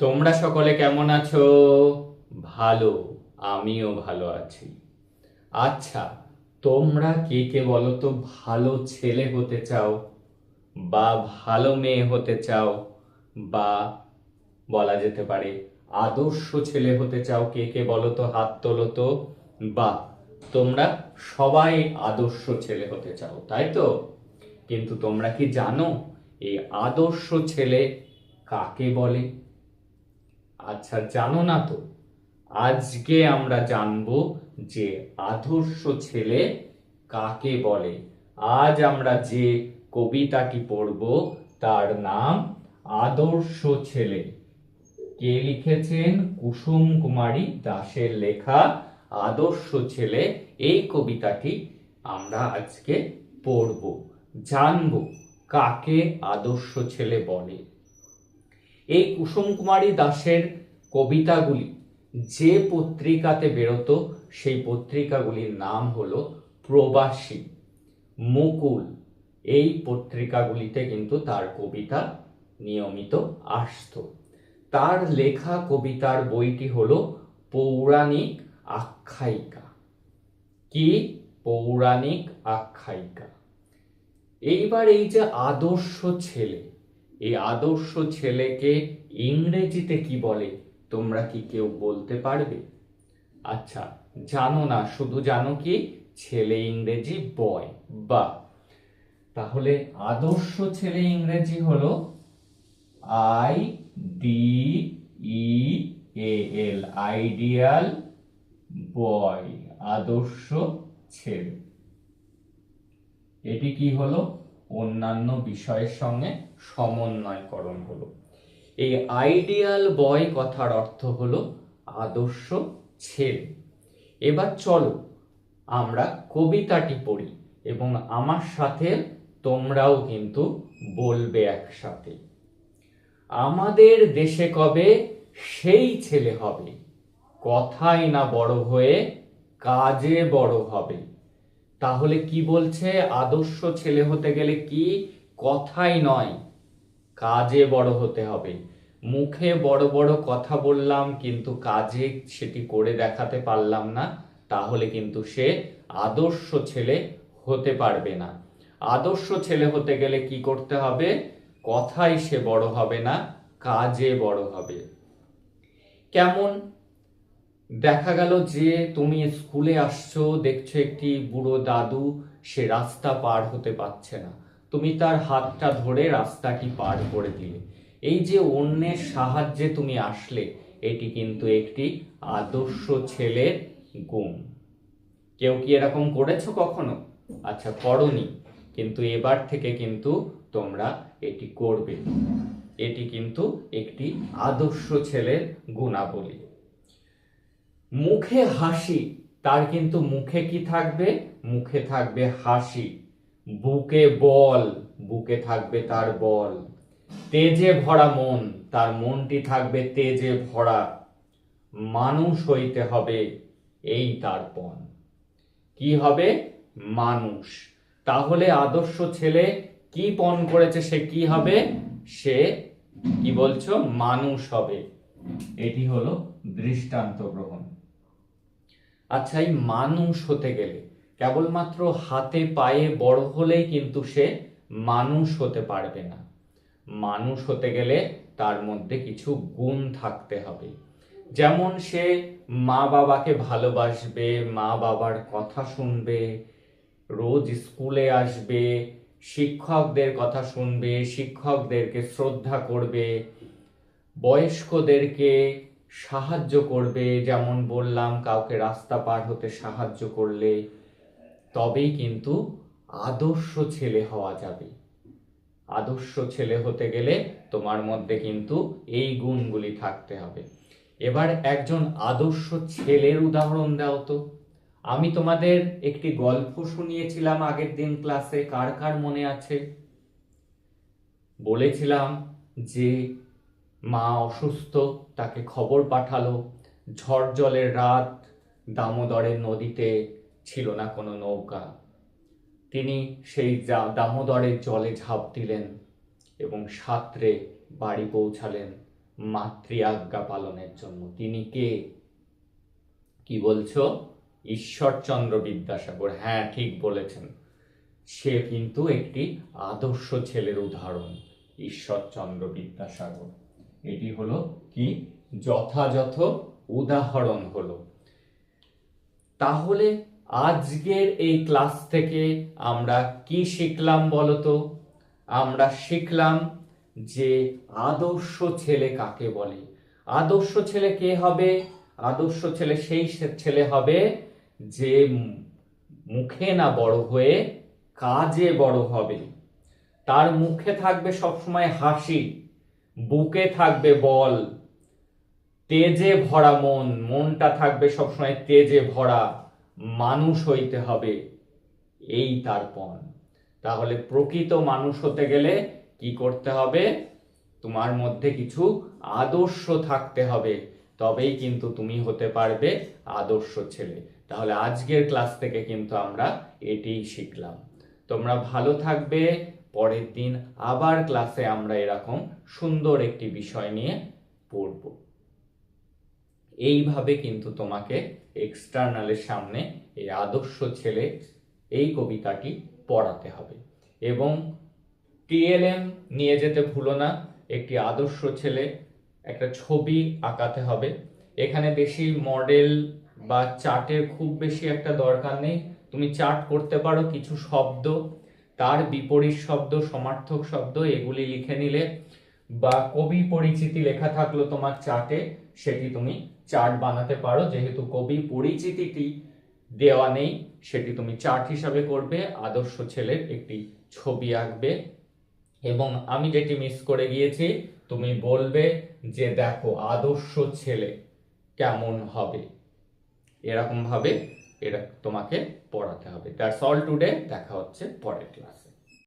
তোমরা সকলে কেমন আছো? ভালো, আমিও ভালো আছি। আচ্ছা তোমরা কে কে বলো তো ভালো ছেলে হতে চাও? বা ভালো মেয়ে হতে চাও? বা বলা যেতে পারে আদর্শ ছেলে হতে চাও? কে কে বলো তো হাত তোলো তো? বা তোমরা সবাই আদর্শ ছেলে হতে চাও, তাই তো? কিন্তু তোমরা কি জানো এই আদর্শ ছেলে কাকে বলে? আচ্ছা জানো না তো, আজকে আমরা জানব যে আদর্শ ছেলে কাকে বলে। আজ আমরা যে কবিতাটি পড়ব, তার নাম আদর্শ ছেলে। কে লিখেছেন? কুসুম কুমারী দাসের লেখা আদর্শ ছেলে। এই কবিতাটি আমরা আজকে পড়ব, জানব কাকে আদর্শ ছেলে বলে। এই কুসুম কুমারী দাসের কবিতাগুলি যে পত্রিকাতে বেরোতো, সেই পত্রিকাগুলির নাম হলো প্রবাসী, মুকুল। এই পত্রিকাগুলিতে কিন্তু তার কবিতা নিয়মিত আসতো। তার লেখা কবিতার বইটি হলো পৌরাণিক আখ্যায়িকা। কি পৌরাণিক আখ্যায়িকা? এইবার এই যে আদর্শ ছেলে এই আদর্শ ছেলেকে ইংরেজিতে কি বলে? তোমরা কি কেউ বলতে পারবে? আচ্ছা জানো না, শুধু জানো কি ছেলে ইংরেজি বয়, বা। তাহলে আদর্শ ছেলে ইংরেজি হলো I D E L, ideal boy, আদর্শ ছেলে। এটি কি হলো? অন্যান্য বিষয়ের সঙ্গে সমন্বয়করণ হলো। এই আইডিয়াল বয় কথার অর্থ হলো আদর্শ ছেলে। এবার চলো আমরা কবিতাটি পড়ি এবং আমার সাথে তোমরাও কিন্তু বলবে একসাথে। আমাদের দেশে কবে সেই ছেলে হবে? কথাই না বড় হয়ে কাজে বড় হবে। তাহলে কি বলছে? আদর্শ ছেলে হতে গেলে কি? কথাই নয়। কাজে বড় হতে হবে। মুখে বড় বড় কথা বললাম, কিন্তু কাজে সেটি করে দেখাতে পারলাম না। তাহলে কিন্তু সে আদর্শ ছেলে হতে পারবে না। আদর্শ ছেলে হতে গেলে কি করতে হবে? কথাই সে বড় হবে না, কাজে বড় হবে। কেমন? দেখা গেল যে তুমি স্কুলে আসছো, দেখছ একটি বুড়ো দাদু, সে রাস্তা পার হতে পারছে না। তুমি তার হাতটা ধরে রাস্তাটি পার করে দিলে। এই যে অন্যের সাহায্যে তুমি আসলে, এটি কিন্তু একটি আদর্শ ছেলের গুণ। কেউ কি এরকম করেছ কখনো? আচ্ছা করনি। কিন্তু এবার থেকে কিন্তু তোমরা এটি করবে। এটি কিন্তু একটি আদর্শ ছেলের গুণাবলী। মুখে হাসি, তার কিন্তু মুখে কি থাকবে? মুখে থাকবে হাসি। বুকে বল, বুকে থাকবে তার বল। তেজে ভরা মন, তার মনটি থাকবে তেজে ভরা। মানুষ হইতে হবে এই তার পণ। কি হবে? মানুষ। তাহলে আদর্শ ছেলে কি পণ করেছে, সে কি হবে? সে, কি বলছো? মানুষ হবে। এটি হলো দৃষ্টান্ত গ্রহণ আচ্ছা এই মানুষ হতে গেলে, কেবলমাত্র হাতে পায়ে বড় হলেই কিন্তু সে মানুষ হতে পারবে না। মানুষ হতে গেলে তার মধ্যে কিছু গুণ থাকতে হবে। যেমন সে মা বাবাকে ভালোবাসবে, মা বাবার কথা শুনবে, রোজ স্কুলে আসবে, শিক্ষকদের কথা শুনবে, শিক্ষকদেরকে শ্রদ্ধা করবে, বয়স্কদেরকে সাহায্য করবে, যেমন বললাম, কাউকে রাস্তা পার হতে সাহায্য করলে, তবেই কিন্তু আদর্শ ছেলে হওয়া যাবে। আদর্শ ছেলে হতে গেলে তোমার মধ্যে কিন্তু এই গুণগুলি থাকতে হবে। এবার একজন আদর্শ ছেলের উদাহরণ দাও তো। আমি তোমাদের একটি গল্প শুনিয়েছিলাম আগের দিন ক্লাসে, কার কার মনে আছে? বলেছিলাম যে মা অসুস্থ, তাকে খবর পাঠালো, ঝড় জলের রাত দামোদরের নদীতে ছিল না কোনো নৌকা। তিনি সেই দামোদরের জলে ঝাঁপ দিলেন এবং সাঁতরে বাড়ি পৌঁছালেন মাতৃ আজ্ঞা পালনের জন্য। তিনি কে? কি বলছো? ঈশ্বরচন্দ্র বিদ্যাসাগর। হ্যাঁ ঠিক বলেছেন। সে কিন্তু একটি আদর্শ ছেলের উদাহরণ, ঈশ্বরচন্দ্র বিদ্যাসাগর। এটি হলো কি? যথাযথ উদাহরণ হলো। তাহলে আজকের এই ক্লাস থেকে আমরা কি শিখলাম বলতো? আমরা শিখলাম যে আদর্শ ছেলে কাকে বলে? আদর্শ ছেলে কে হবে? আদর্শ ছেলে সেই ছেলে হবে যে মুখে না বড় হয়ে কাজে বড় হবে। তার মুখে থাকবে সবসময় হাসি। বুকে থাকবে বল, তেজে ভরা মন, মনটা থাকবে সবসময় তেজে ভরা, মানুষ হইতে হবে এই তার পণ। তাহলে প্রকৃত মানুষ হতে গেলে কি করতে হবে? তোমার মধ্যে কিছু আদর্শ থাকতে হবে, তবেই কিন্তু তুমি হতে পারবে আদর্শ ছেলে। তাহলে আজকের ক্লাস থেকে কিন্তু আমরা এটিই শিখলাম। তোমরা ভালো থাকবে পরের দিন আবার ক্লাসে আমরা এরকম সুন্দর একটি বিষয় নিয়ে পড়ব। এইভাবে কিন্তু তোমাকে এক্সটার্নালের সামনে এই আদর্শ ছেলে এই কবিতাটি পড়াতে হবে। এবং টিএলএম নিয়ে যেতে ভুলো না, একটি আদর্শ ছেলে একটা ছবি আঁকাতে হবে। এখানে বেশি মডেল বা চার্টের খুব বেশি একটা দরকার নেই। তুমি চার্ট করতে পারো, কিছু শব্দ তার বিপরীত শব্দ, সমার্থক শব্দ, এগুলি লিখে নিলে বা কবি পরিচিতি লেখা থাকল তোমার চার্টে সেটি তুমি চার্ট বানাতে পারো। যেহেতু কবি পরিচিতিটি দেওয়া নেই, সেটি তুমি চার্ট হিসাবে করবে, আদর্শ ছেলের একটি ছবি আঁকবে। এবং আমি যেটি মিস করে গিয়েছি, তুমি বলবে যে দেখো, আদর্শ ছেলে কেমন হবে? এরকম এরা তোমাকে পড়াতে হবে। দ্যাটস অল টুডে দেখা হচ্ছে পরের ক্লাসে